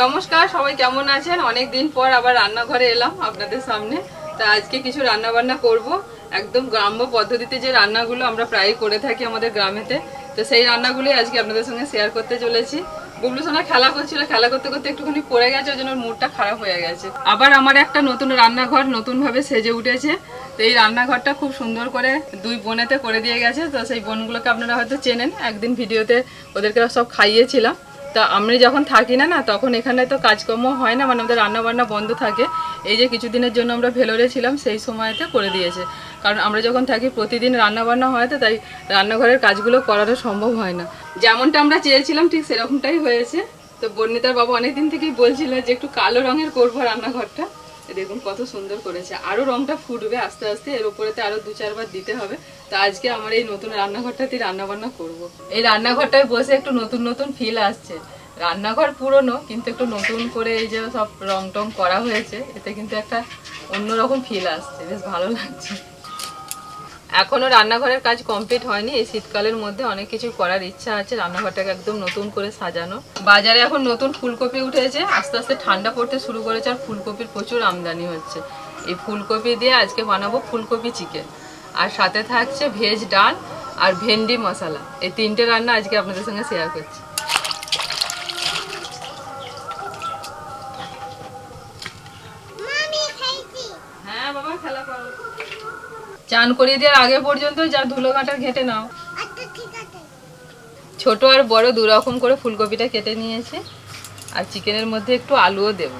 নমস্কার, সবাই কেমন আছেন? অনেক দিন পর আবার রান্নাঘরে এলাম আপনাদের সামনে। তা আজকে কিছু রান্না বান্না করব। একদম গ্রাম্য পদ্ধতিতে যে রান্নাগুলো আমরা প্রায় করে থাকি আমাদের গ্রামেতে, তো সেই রান্নাগুলোই আজকে আপনাদের সঙ্গে শেয়ার করতে চলেছি। বুবলু সোনা খেলা করছিল, খেলা করতে করতে একটুখানি পড়ে গেছে, ওই জন্য মুডটা খারাপ হয়ে গেছে। আবার আমার একটা নতুন রান্নাঘর নতুনভাবে সেজে উঠেছে। তো এই রান্নাঘরটা খুব সুন্দর করে দুই বোনেতে করে দিয়ে গেছে। তো সেই বোনগুলোকে আপনারা হয়তো চেনেন, একদিন ভিডিওতে ওদেরকে সব খাইয়েছিলাম। তা আমি যখন থাকি না না, তখন এখানে তো কাজকর্ম হয় না মানে আমাদের রান্নাবান্না বন্ধ থাকে। এই যে কিছুদিনের জন্য আমরা ভেলোরে ছিলাম, সেই সময়তে করে দিয়েছে। কারণ আমরা যখন থাকি, প্রতিদিন রান্নাবান্না হয় তো, তাই রান্নাঘরের কাজগুলো করাটা সম্ভব হয় না। যেমনটা আমরা চেয়েছিলাম, ঠিক সেরকমটাই হয়েছে। তো বর্ণিতার বাবা অনেকদিন থেকেই বলছিল যে, একটু কালো রঙের করব রান্নাঘরটা। দেখুন, কত সুন্দর করেছে। আরও রংটা ফুটবে আস্তে আস্তে, এর উপরেতে আরও দু চারবার দিতে হবে। তো আজকে আমার এই নতুন রান্নাঘরটাতেই রান্না বান্না করব। এই রান্নাঘরটায় বসে একটু নতুন নতুন ফিল আসছে। রান্নাঘর পুরনো, কিন্তু একটু নতুন করে এই যে সব রং টং করা হয়েছে, এতে কিন্তু একটা অন্যরকম ফিল আসছে। বেশ ভালো লাগছে। এখনও রান্নাঘরের কাজ কমপ্লিট হয়নি। এই শীতকালের মধ্যে অনেক কিছু করার ইচ্ছা আছে। রান্নাঘরটাকে একদম নতুন করে সাজানো। বাজারে এখন নতুন ফুলকপি উঠেছে। আস্তে আস্তে ঠান্ডা পড়তে শুরু করেছে আর ফুলকপির প্রচুর আমদানি হচ্ছে। এই ফুলকপি দিয়ে আজকে বানাবো ফুলকপি চিকেন আর সাথে থাকছে ভেজ ডাল আর ভেন্ডি মশলা। এই তিনটে রান্না আজকে আপনাদের সঙ্গে শেয়ার করছি। চান করিয়ে দেওয়ার আগে পর্যন্ত যা ধুলো কাঁটা ঘেটে নাও। ছোট আর বড় দু রকম করে ফুলকপিটা কেটে নিয়েছে আর চিকেনের মধ্যে একটু আলুও দেব।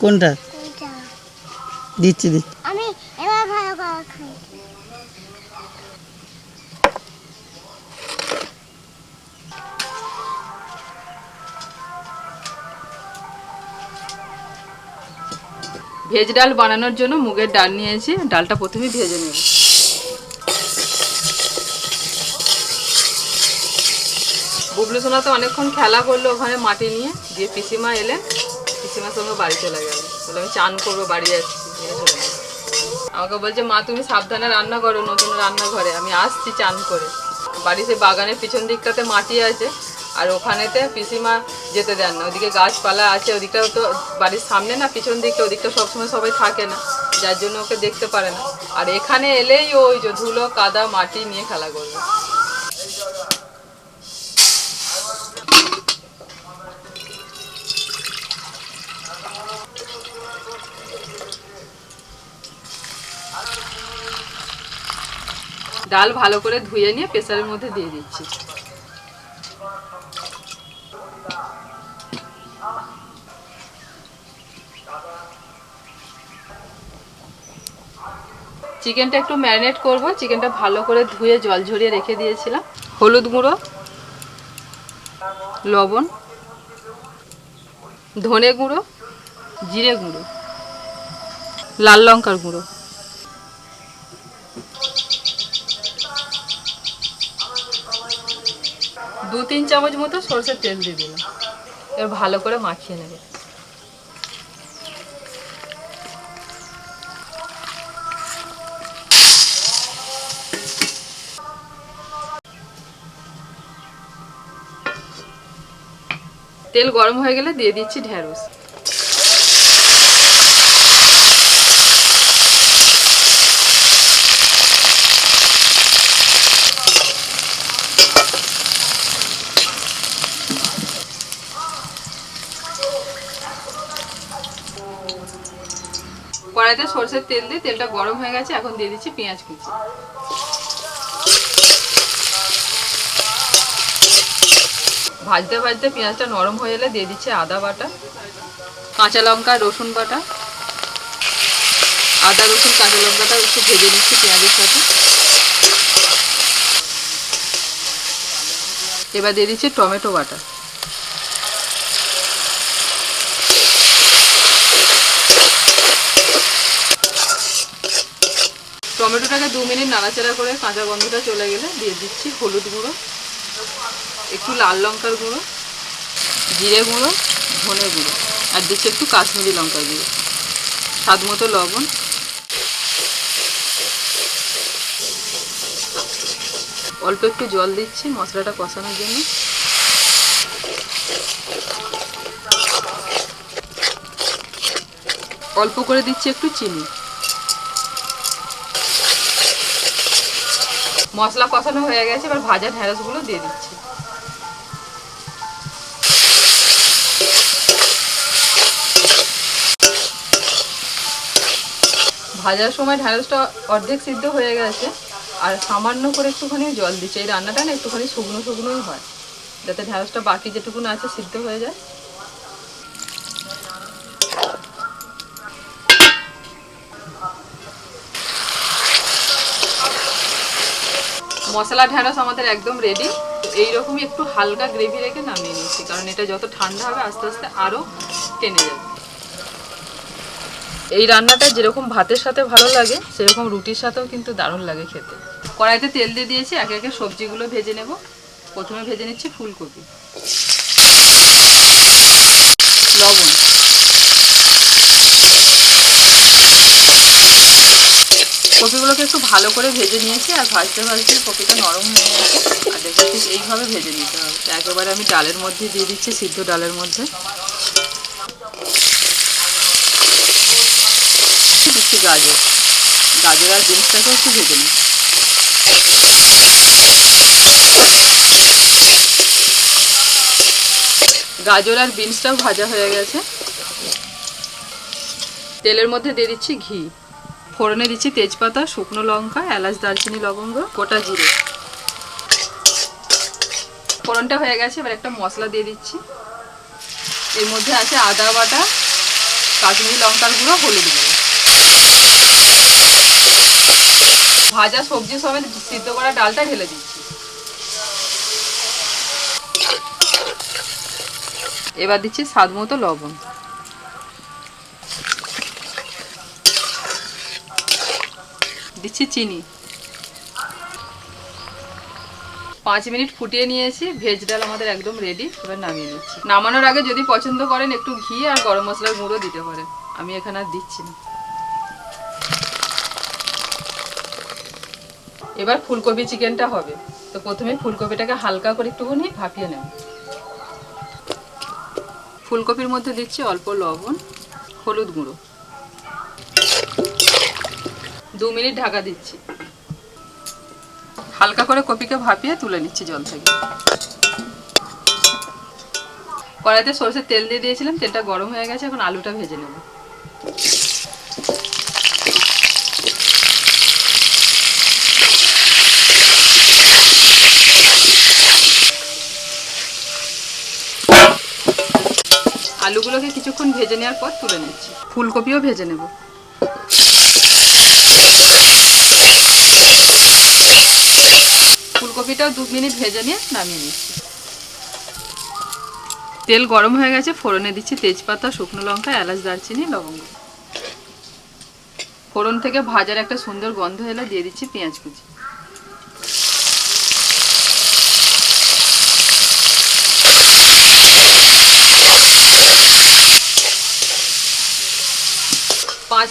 কোনটা? দিচ্ছি দিচ্ছি। আমি এবার ভালো করে খাই। ভেজ ডাল বানানোর জন্য মুগের ডাল নিয়েছি। ডালটা প্রথমে ভেজে নেব। বুবলু সোনা তো অনেকক্ষণ খেলা করল ওখানে মাটি নিয়ে। দিয়ে পিসিমা এলেন। পিসিমার সঙ্গে বাড়ি চলে গেল। বলে, আমি চান করব, বাড়ি যাচ্ছি। আমাকে বলছে, মা, তুমি সাবধানে রান্না করো, নতুন রান্নাঘরে। আমি আসছি চান করে। বাড়িতে বাগানের পিছন দিকটাতে মাটি আছে। আর ওখানেতে পিসিমা যেতে দেন না। ওদিকে গাছপালা আছে, ওদিকটাও তো বাড়ির সামনে না, পিছন দিকে, ওদিকটা সবসময় সবাই থাকে না, যার জন্য ওকে দেখতে পারে না। আর এখানে এলেই ওই যে ধুলো, কাদা, মাটি নিয়ে খেলা করবে। ডাল ভালো করে ধুয়ে নিয়ে প্রেসারের মধ্যে দিয়ে দিচ্ছি। চিকেনটা একটু ম্যারিনেট করব। চিকেনটা ভালো করে ধুয়ে জল ঝরিয়ে রেখে দিয়েছিলাম। হলুদ গুঁড়ো, লবণ, ধনে গুঁড়ো, জিরে গুঁড়ো, লাল লঙ্কার গুঁড়ো। দু তিন চামচ মতো সরষের তেল দিয়ে দিলাম। এবার ভালো করে মাখিয়ে নেবে। তেল গরম হয়ে গেলে দিয়ে দিচ্ছি ঢেঁড়স। কড়াইতে সরষের তেল দিয়ে তেলটা গরম হয়ে গেছে, এখন দিয়ে দিচ্ছি পেঁয়াজ কুচি। ভাজতে ভাজতে পেঁয়াজটা নরম হয়ে এলে দিয়ে দিচ্ছি আদা বাটা, কাঁচা লঙ্কা, রসুন বাটা। আদা, রসুন, কাঁচা লঙ্কাটা একটু ভেজে নিচ্ছি পেঁয়াজের সাথে। এবার দিয়ে দিচ্ছি টমেটো বাটা। টমেটোটাকে দু মিনিট নাড়াচাড়া করে কাঁচা গন্ধটা চলে গেলে দিয়ে দিচ্ছি হলুদ গুঁড়ো। একটু লাল লঙ্কার গুঁড়ো, জিরে গুঁড়ো, ধনে গুঁড়ো, আর দিচ্ছি একটু কাশ্মীরি লঙ্কা গুঁড়ো। স্বাদ মতো লবণ। অল্প একটু জল দিচ্ছি মশলাটা কষানোর জন্য। অল্প করে দিচ্ছি একটু চিনি। মশলা কষানো হয়ে গেছে, এবার ভাজা ঢ্যাঁড়সগুলো দিয়ে দিচ্ছি। ভাজার সময় ঢ্যাঁড়সটা অর্ধেক সিদ্ধ হয়ে গেছে, আর সামান্য করে একটুখানি জল দিচ্ছে। এই রান্নাটা না একটুখানি শুকনো শুকনোই হয়, যাতে ঢ্যাঁড়সটা বাকি যেটুকুন আছে সিদ্ধ হয়ে যায়। মশলা ঢ্যাঁড়স আমাদের একদম রেডি এইরকমই একটু হালকা গ্রেভি রেখে নামিয়ে নিচ্ছি, কারণ এটা যত ঠান্ডা হবে আস্তে আস্তে আরও টেনে যাবে। এই রান্নাটা যেরকম ভাতের সাথে ভালো লাগে সেরকম রুটির সাথেও কিন্তু দারুণ লাগে খেতে। কড়াইতে তেল দিয়ে দিয়েছি একে একে সবজিগুলো ভেজে নেব। প্রথমে ভেজে নিচ্ছি ফুলকপি। লবণ কপিগুলোকে একটু ভালো করে ভেজে নিয়েছি আর ভাজতে ভাজতে কপিটা নরম হয়ে গেছে। আর দেখো এইভাবে ভেজে নিতে হবে। একেবারে আমি ডালের মধ্যে দিয়ে দিচ্ছি সিদ্ধ ডালের মধ্যে। দিচ্ছি গাজর। গাজর আর বিনসটাকেও একটু ভেজে নিই। গাজর আর বিনসটাও ভাজা হয়ে গেছে। তেলের মধ্যে দিয়ে দিচ্ছি ঘি। ফোড়নে দিচ্ছি তেজপাতা, শুকনো লঙ্কা, এলাচ, দারচিনি, লবঙ্গ, গোটা জিরে। ফোড়নটা হয়ে গেছে, এবার একটা মশলা দিয়ে দিচ্ছি। এর মধ্যে আছে আদা বাটা, কাশ্মীরি লঙ্কার গুঁড়ো, হলুদ গুঁড়ো। ভাজা সবজি সমেত সিদ্ধ করা ডালটা ঢেলে দিচ্ছি। এবার দিচ্ছি স্বাদ মতো লবণ। দিচ্ছি চিনি। পাঁচ মিনিট ফুটিয়ে নিয়েছি, ভেজ ডাল আমাদের একদম রেডি এবার নামিয়ে নিচ্ছি। নামানোর আগে যদি পছন্দ করেন একটু ঘি আর গরম মশলার গুঁড়ো দিতে পারেন। আমি এখানে আর দিচ্ছি না। এবার ফুলকপি চিকেনটা হবে। তো প্রথমে ফুলকপিটাকে হালকা করে একটুখানি ভাপিয়ে নেব। ফুলকপির মধ্যে দিচ্ছি অল্প লবণ, হলুদ গুঁড়ো। দু মিনিট ঢাকা দিচ্ছি। হালকা করে কপিকে ভাপিয়ে তুলে নিচ্ছি জল থেকে। কড়াইতে সরষের তেল দিয়ে দিয়েছিলাম, তেলটা গরম হয়ে গেছে, এখন আলুটা ভেজে নেব। ভেজে নেওয়ার পর তুলে নিচ্ছি। ফুলকপিও ভেজে নেব। ফুলকপিটাও দু মিনিট ভেজে নিয়ে নামিয়ে নিচ্ছি। তেল গরম হয়ে গেছে, ফোড়নে দিচ্ছি তেজপাতা, শুকনো লঙ্কা, এলাচ, দারচিনি, লবঙ্গ। ফোড়ন থেকে ভাজার একটা সুন্দর গন্ধ এলে দিয়ে দিচ্ছি পেঁয়াজ কুচি।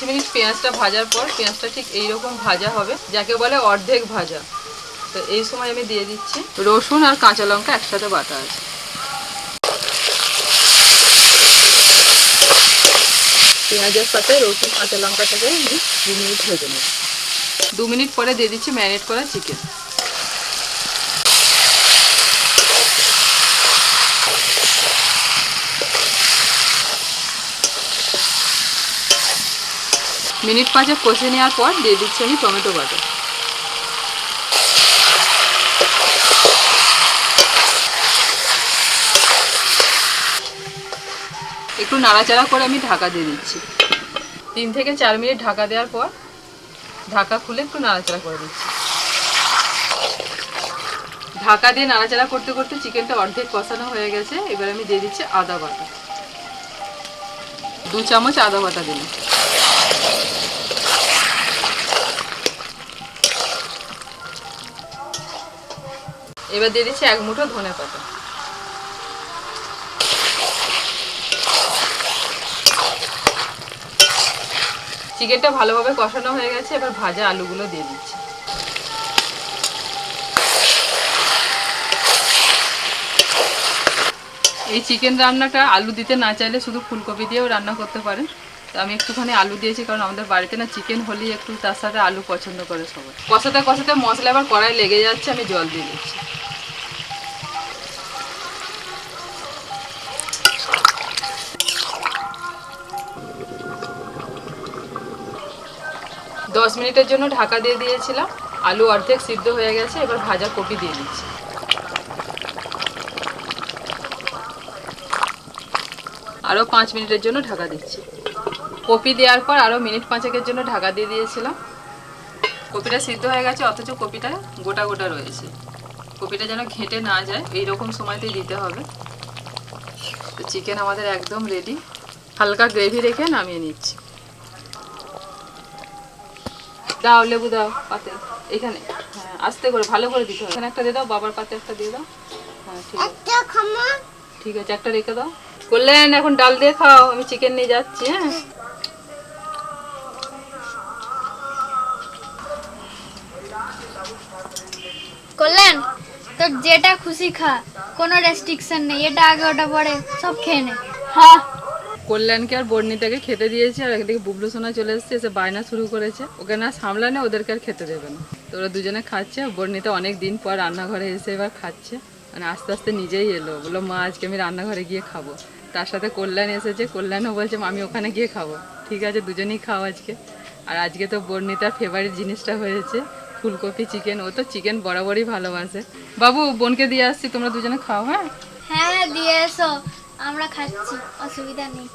মিনিট পেঁয়াজটা ভাজার পর পেঁয়াজটা ঠিক এইরকম ভাজা হবে, যাকে বলে অর্ধেক ভাজা। তো এই সময় আমি দিয়ে দিচ্ছি রসুন আর কাঁচা লঙ্কা একসাথে বাটা আছে। পেঁয়াজের সাথে রসুন, কাঁচা লঙ্কাটাকে দু মিনিট ভেজে নেব। দু মিনিট পরে দিয়ে দিচ্ছি ম্যারিনেট করা চিকেন। মিনিট পাঁচে কষে নেওয়ার পর দিয়ে দিচ্ছি আমি টমেটো বাটা একটু নাড়াচাড়া করে আমি ঢাকা দিয়ে দিচ্ছি। তিন থেকে চার মিনিট ঢাকা দেওয়ার পর ঢাকা খুলে একটু নাড়াচাড়া করে দিচ্ছি। ঢাকা দিয়ে নাড়াচাড়া করতে করতে চিকেনটা অর্ধেক কষানো হয়ে গেছে। এবার আমি দিয়ে দিচ্ছি আদা বাটা। দু চামচ আদা বাটা দিলাম। এবার দিয়ে দিচ্ছি এক মুঠো ধনে পাতা। চিকেনটা ভালোভাবে কষানো হয়ে গেছে, এবার ভাজা আলুগুলো দিয়ে দিচ্ছি। এই চিকেন রান্নাটা আলু দিতে না চাইলে শুধু ফুলকপি দিয়েও রান্না করতে পারেন। তো আমি একটুখানি আলু দিয়েছি, কারণ আমাদের বাড়িতে না চিকেন হলেই একটু তার সাথে আলু পছন্দ করে সবাই। কষাতে কষাতে মশলা আবার কড়াই লেগে যাচ্ছে, আমি জল দিয়ে দিচ্ছি। দশ মিনিটের জন্য ঢাকা দিয়ে দিয়েছিলাম। আলু অর্ধেক সিদ্ধ হয়ে গেছে, এবার ভাজা কপি দিয়ে দিচ্ছি। আরও পাঁচ মিনিটের জন্য ঢাকা দিচ্ছি। কপি দেওয়ার পর আরও মিনিট পাঁচেকের জন্য ঢাকা দিয়ে দিয়েছিলাম। কপিটা সিদ্ধ হয়ে গেছে, অথচ কপিটা গোটা গোটা রয়েছে। কপিটা যেন ঘেঁটে না যায়, এই রকম সময়তেই দিতে হবে। তো চিকেন আমাদের একদম রেডি হালকা গ্রেভি রেখে নামিয়ে নিচ্ছি। দাও লেবু দাও পাতে। এখানে। হ্যাঁ আস্তে করে ভালো করে দিতে হবে। এখানে একটা দিয়ে দাও বাবার পাতে একটা দিয়ে দাও। হ্যাঁ ঠিক আছে। একটা ঠিক আছে একটা রেখে দাও। করলেন এখন ডাল দিয়ে খাও। আমি চিকেন নিয়ে যাচ্ছি হ্যাঁ। করলেন? তোর যেটা খুশি খা। কোনো রেস্ট্রিকশন নেই। এটা আগে ওটা পরে সব খেয়ে নে। হ্যাঁ। কল্যাণকে আর বর্ণিতাকে খেতে দিয়েছে আর একদিকে বুবলু সোনা চলে এসেছে এসে বায়না শুরু করেছে। ওকে না সামলানে ওদেরকে আর খেতে দেবে না। তো ওরা দুজনে খাচ্ছে বর্ণিতা অনেক দিন পর রান্নাঘরে এসে এবার খাচ্ছে। মানে আস্তে আস্তে নিজেই এলো। বলল মা আজকে আমি রান্নাঘরে গিয়ে খাব। তার সাথে কল্যাণ এসেছে। কল্যাণও বলছে "মা, আমি ওখানে গিয়ে খাব। ঠিক আছে দুজনেই খাও আজকে। আর আজকে তো বর্ণিতার ফেভারিট জিনিসটা হয়েছে ফুলকপি চিকেন ও তো চিকেন বরাবরই ভালোবাসে। বাবু বোনকে দিয়ে আসছি তোমরা দুজনে খাও হ্যাঁ? হ্যাঁ দিয়ে এসো। আমরা খাচ্ছি অসুবিধা নেই।